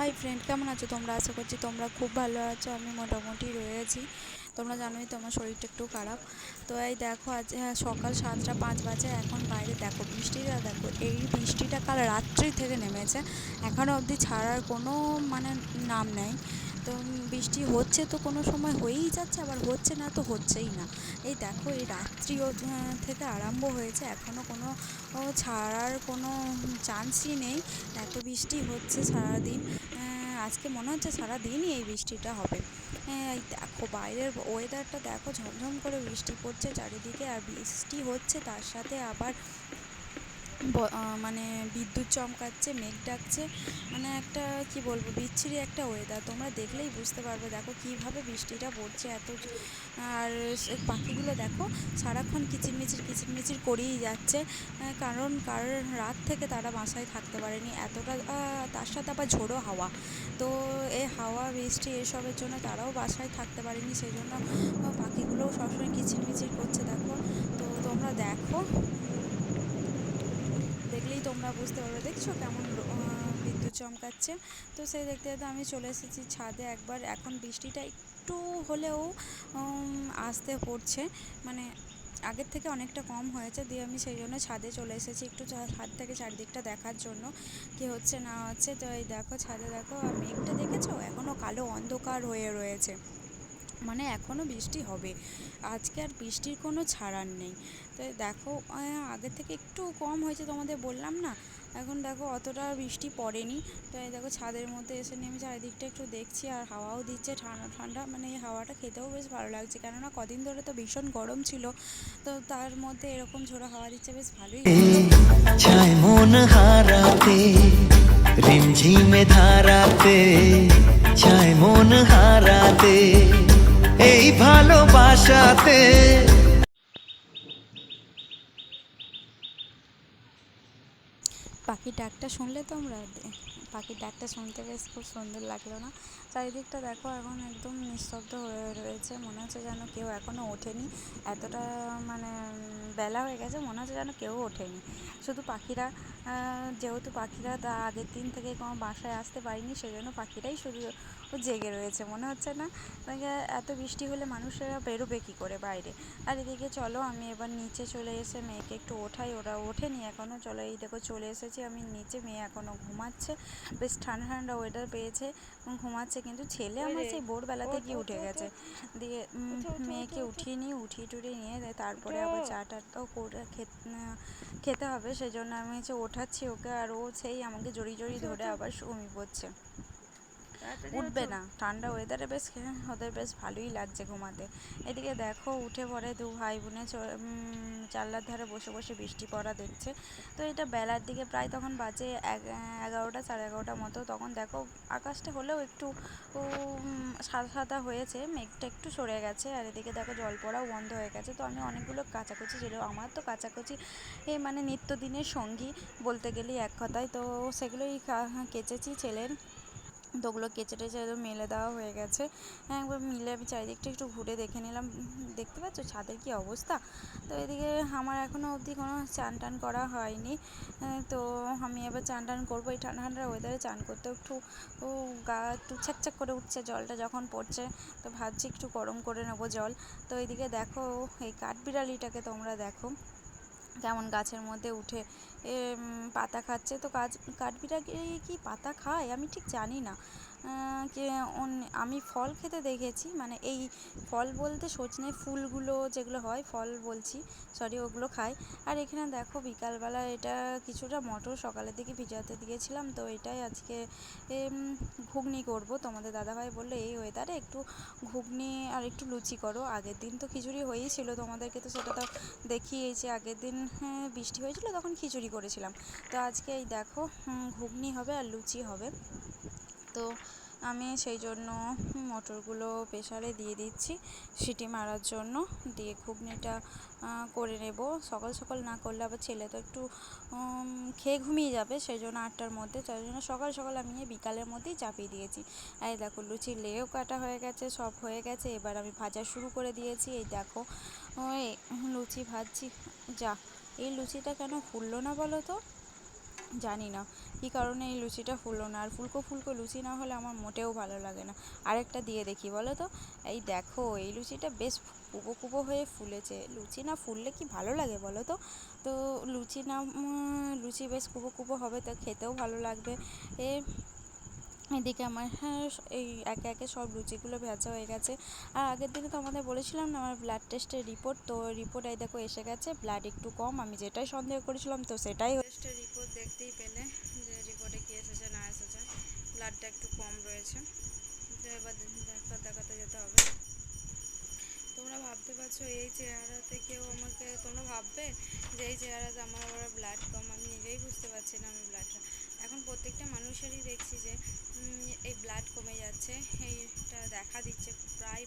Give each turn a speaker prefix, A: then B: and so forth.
A: Hi friend কেমন আছো তোমরা? আশা করছি তোমরা খুব ভালো আছো। আমি মোটামুটি রয়েছি। তোমরা জানোই তো আমার শরীরটা একটু খারাপ। তো এই দেখো আজ হ্যাঁ, সকাল সাতটা পাঁচ বাজে এখন বাইরে দেখো বৃষ্টিটা দেখো এই বৃষ্টিটা কাল রাত্রি থেকে নেমেছে। এখনও অবধি ছাড়ার কোনো মানে নাম নেই। তো বৃষ্টি হচ্ছে তো কোনো সময় হয়েই যাচ্ছে, আবার হচ্ছে না তো হচ্ছেই না। এই দেখো, এই রাত্রি থেকে আরম্ভ হয়েছে এখনও কোনো ছাড়ার কোনো চান্সই নেই। এত বৃষ্টি হচ্ছে সারাদিন আজকে মনে হচ্ছে সারাদিনই এই বৃষ্টিটা হবে। এই দেখো, বাইরের ওয়েদারটা দেখো, ঝমঝম করে বৃষ্টি পড়ছে চারিদিকে, আর বৃষ্টি হচ্ছে তার সাথে আবার মানে বিদ্যুৎ চমকাচ্ছে, মেঘ ডাকছে মানে একটা কি বলব, বিচ্ছিরি একটা ওয়েদার তোমরা দেখলেই বুঝতে পারবে, দেখো কীভাবে বৃষ্টিটা পড়ছে এত আর পাখিগুলো দেখো সারাক্ষণ কিচিরমিচির কিচিরমিচির করেই যাচ্ছে কারণ কারণ রাত থেকে তারা বাসায় থাকতে পারেনি। এতটা তার সাথে আবার ঝোড়ো হাওয়া। তো এই হাওয়া, বৃষ্টি এসবের জন্য তারাও বাসায় থাকতে পারেনি সেই জন্য পাখিগুলোও সবসময় কিচিরমিচির করছে, দেখো। তো তোমরা দেখো। দেখলেই তোমরা বুঝতে পারবে। দেখছ কেমন বিদ্যুৎ চমকাচ্ছে? তো সেই দেখতে দেখতে আমি চলে এসেছি ছাদে একবার। এখন বৃষ্টিটা একটু হলেও আসতে পড়ছে। মানে আগের থেকে অনেকটা কম হয়েছে, দিয়ে আমি সেই জন্য ছাদে চলে এসেছি একটু ছাদ থেকে চারিদিকটা দেখার জন্য। কি হচ্ছে না হচ্ছে, তো এই দেখো, ছাদে দেখো মেঘটা দেখেছ? এখনও কালো অন্ধকার হয়ে রয়েছে। মানে এখনও বৃষ্টি হবে। আজকে আর বৃষ্টির কোনো ছাড়ার নেই। তো দেখো আগের থেকে একটু কম হয়েছে তোমাদের বললাম না? এখন দেখো অতটা বৃষ্টি পড়েনি। তো এই দেখো ছাদের মধ্যে এসে নেমে চারিদিকটা একটু দেখছি আর হাওয়াও দিচ্ছে। ঠান্ডা ঠান্ডা মানে এই হাওয়াটা খেতেও বেশ ভালো লাগছে। কেননা কদিন ধরে তো ভীষণ গরম ছিল। তো তার মধ্যে এরকম ঝোড়ো হাওয়া দিচ্ছে বেশ ভালোই।
B: চায় মন হারাতে রিমঝিমে ধারাতে চায় মন এই ভালোবাসাতে।
A: পাখির ডাকটা শুনলে তোমরা? পাখির ডাকটা শুনতে বেশ খুব সুন্দর লাগল না? চারিদিকটা দেখো, এখন একদম নিস্তব্ধ হয়ে রয়েছে। মনে হচ্ছে যেন কেউ এখনও ওঠেনি। এতটা মানে বেলা হয়ে গেছে মনে হচ্ছে যেন কেউ ওঠেনি। শুধু পাখিরা যেহেতু পাখিরা তা আগের দিন থেকে কোনো বাসায় আসতে পারেনি সেই জন্য পাখিরাই শুধু জেগে রয়েছে মনে হচ্ছে না? মানে এত বৃষ্টি হলে মানুষেরা বেরোবে কী করে বাইরে? আর এদিকে চলো আমি এবার নিচে চলে এসে মেয়েকে একটু ওঠাই ওরা ওঠেনি এখনও চলো এই দেখো চলে এসেছি আমি নিচে মেয়ে এখনও ঘুমাচ্ছে। বেশ ঠান্ডা ঠান্ডা ওয়েদার পেয়েছে এবং ঘুমাচ্ছে কিন্তু ছেলে আমার সেই ভোরবেলাতে গিয়ে উঠে গেছে। দিয়ে মেয়েকে উঠিয়ে নিয়ে উঠিয়ে টুটিয়ে নিয়ে তারপরে আবার চা টাটাও করে খেত- খেতে হবে সেই জন্য আমি হচ্ছে ওঠাচ্ছি ওকে আর ও সেই আমাকে জড়িয়ে জড়িয়ে ধরে আবার শুয়ে পড়ছে উঠবে না। ঠান্ডা ওয়েদারে বেশ ওদের বেশ ভালোই লাগছে ঘুমাতে। এদিকে দেখো উঠে পড়ে দু ভাই বোনে চ- উম, জানলার ধারে বসে বসে বৃষ্টি পড়া দেখছে। তো এটা বেলার দিকে প্রায় তখন বাজে এগ- এগারোটা সাড়ে এগারোটার মতো। তখন দেখো আকাশটা হলেও একটু সাদা সাদা হয়েছে। মেঘটা একটু সরে গেছে। আর এদিকে দেখো জল পড়াও বন্ধ হয়ে গেছে। তো আমি অনেকগুলো কাচাকুচি ছিল। আমার তো কাচাকুচি এই মানে নিত্যদিনের সঙ্গী বলতে গেলেই এক কথায়। তো সেগুলোই কা- কেচেছি ছেলের। তো ওগুলো কেচে টেচে একদম মেলে দেওয়া হয়ে গেছে। হ্যাঁ একবার মিলে আমি চারিদিকটা একটু ঘুরে দেখে নিলাম। দেখতে পাচ্ছ ছাদের কি অবস্থা? তো এদিকে আমার এখনও অবধি কোনো চান টান করা হয়নি। তো আমি এবার চান টান করব। এই ঠান্ডা ঠান্ডা ওয়েদারে চান করতে একটু গা একটু ছ্যাকছ্যাক করে উঠছে, জলটা যখন পড়ছে, তো ভাবছি একটু গরম করে নেব জল। তো এদিকে দেখো, এই কাঠবিড়ালিটাকে তোমরা দেখো। কেমন গাছের মধ্যে উঠে এ, পাতা খাচ্ছে। তো কাঠ কাঠবিড়ালি কি পাতা খায়? আমি ঠিক জানি না। কে আমি ফল খেতে দেখেছি মানে এই ফল বলতে সজনে ফুলগুলো যেগুলো হয় ফল বলছি সরি ওগুলো খায় আর এখানে দেখো বিকালবেলা এটা কিছুটা মটর সকালের দিকে ভিজাতে দিয়েছিলাম তো এটাই আজকে ঘুগনি করব। তোমাদের দাদাভাই বলল এই ওয়েদারে একটু ঘুগনি আর একটু লুচি করো। আগের দিন তো খিচুড়ি হয়েই ছিল তোমাদেরকে তো সেটা তো দেখিয়েছি। আগের দিন হ্যাঁ, বৃষ্টি হয়েছিল তখন খিচুড়ি করেছিলাম। তো আজকে এই দেখো ঘুগনি হবে আর লুচি হবে। তো আমি সেই জন্য মটরগুলো প্রেশারে দিয়ে দিচ্ছি, সিটি মারার জন্য। দিয়ে ঘুগনিটা করে নেব। সকাল সকাল না করলে আবার ছেলে তো একটু খেয়ে ঘুমিয়ে যাবে, সেই জন্য আটটার মধ্যে। তাই জন্য সকাল সকাল আমি বিকালের মধ্যেই চাপিয়ে দিয়েছি। এই দেখো, লুচির লেও কাটা হয়ে গেছে, সব হয়ে গেছে। এবার আমি ভাজা শুরু করে দিয়েছি। এই দেখো লুচি ভাজছি। যা, এই লুচিটা কেন ফুললো না বলো তো? জানি না কী কারণে এই লুচিটা ফুললো না? আর ফুলকো ফুলকো লুচি না হলে আমার মোটেও ভালো লাগে না। আরেকটা দিয়ে দেখি, বলো তো? এই দেখো, এই লুচিটা বেশ কুবো কুবো হয়ে ফুলেছে। লুচি না ফুললে কি ভালো লাগে, বলো তো? তো লুচি না লুচি বেশ কুবো কুবো হবে, তো খেতেও ভালো লাগবে। এ, এদিকে আমার হ্যাঁ এই একে একে সব লুচিগুলো ভেজা হয়ে গেছে। আর আগের দিনে তো আমাদের বলেছিলাম না, আমার ব্লাড টেস্টের রিপোর্ট তো রিপোর্ট এই দেখো এসে গেছে ব্লাড একটু কম, আমি যেটাই সন্দেহ করেছিলাম, তো সেটাই টেস্টের দেখতেই পেলে যে রিপোর্টে কী এসেছে, না এসেছে। ব্লাডটা একটু কম রয়েছে। তো এবার ডাক্তার দেখাতে যেতে হবে। তোমরা ভাবতে পারছ, এই চেহারাতে কেউ আমাকে তোমরা ভাববে যে এই চেহারাতে আমার আবার ব্লাড কম? আমি নিজেই বুঝতে পারছি না আমি ব্লাডটা এখন প্রত্যেকটা মানুষেরই দেখছি যে এই ব্লাড কমে যাচ্ছে। এইটা দেখা দিচ্ছে প্রায়